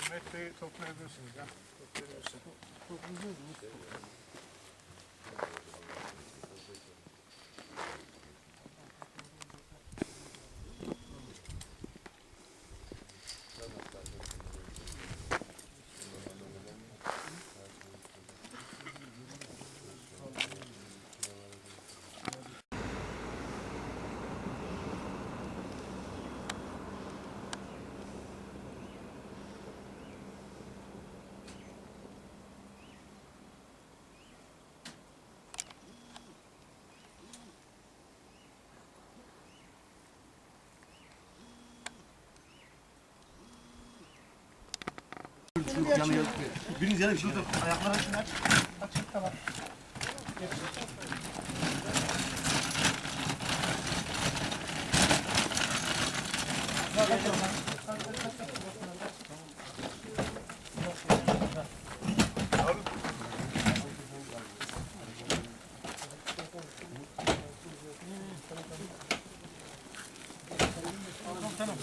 Tamam metreyi toplayabilirsiniz ya. Toplayabilirsiniz. Şunu canı gel. Biriniz yanı bir şey. Ayakları açın. Açık da var. Thank you. Tamam.